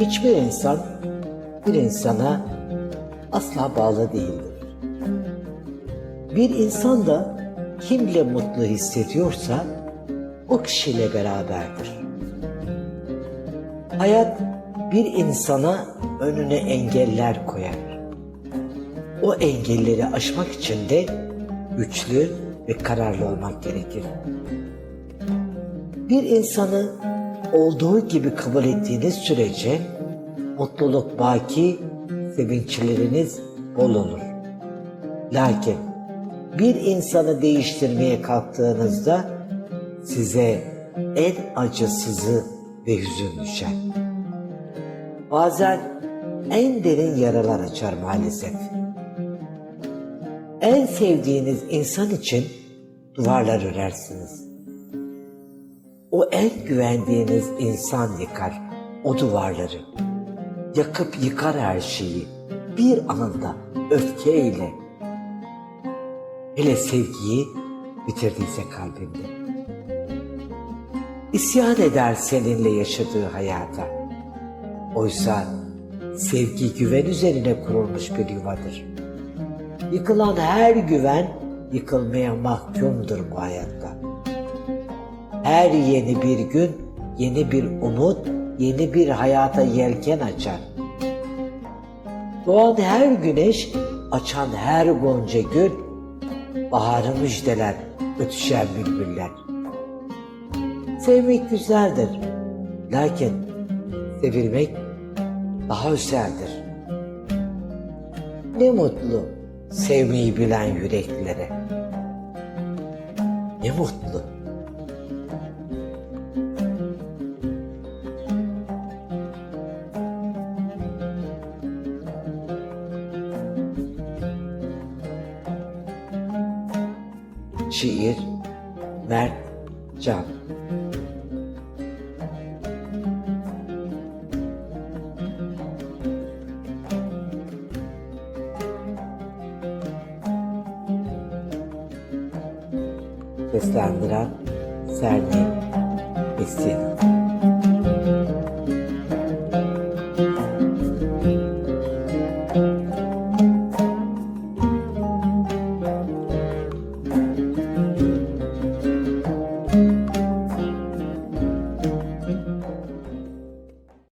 Hiçbir insan bir insana asla bağlı değildir. Bir insan da kimle mutlu hissediyorsa o kişiyle beraberdir. Hayat bir insana önüne engeller koyar. O engelleri aşmak için de güçlü ve kararlı olmak gerekir. Bir insanı olduğu gibi kabul ettiğiniz sürece mutluluk baki, sevinçleriniz bol olur. Lakin bir insanı değiştirmeye kalktığınızda size en acısızı ve hüzün düşer. Bazen en derin yaralar açar maalesef. En sevdiğiniz insan için duvarlar örersiniz. O en güvendiğiniz insan yıkar o duvarları. Yakıp yıkar her şeyi bir anda öfkeyle. Hele sevgiyi bitirdiyse kalbinde. İsyan eder seninle yaşadığı hayata. Oysa sevgi güven üzerine kurulmuş bir yuvadır. Yıkılan her güven yıkılmaya mahkumdur bu hayatta. Her yeni bir gün yeni bir umut, yeni bir hayata yelken açar. Doğan her güneş, açan her gonca gül, baharı müjdeler, ötüşen bülbüller. Sevmek güzeldir. Lakin sevilmek daha özeldir. Ne mutlu sevmeyi bilen yüreklere. Ne mutlu. Şiir Mert Can. Seslendiren Serni Esin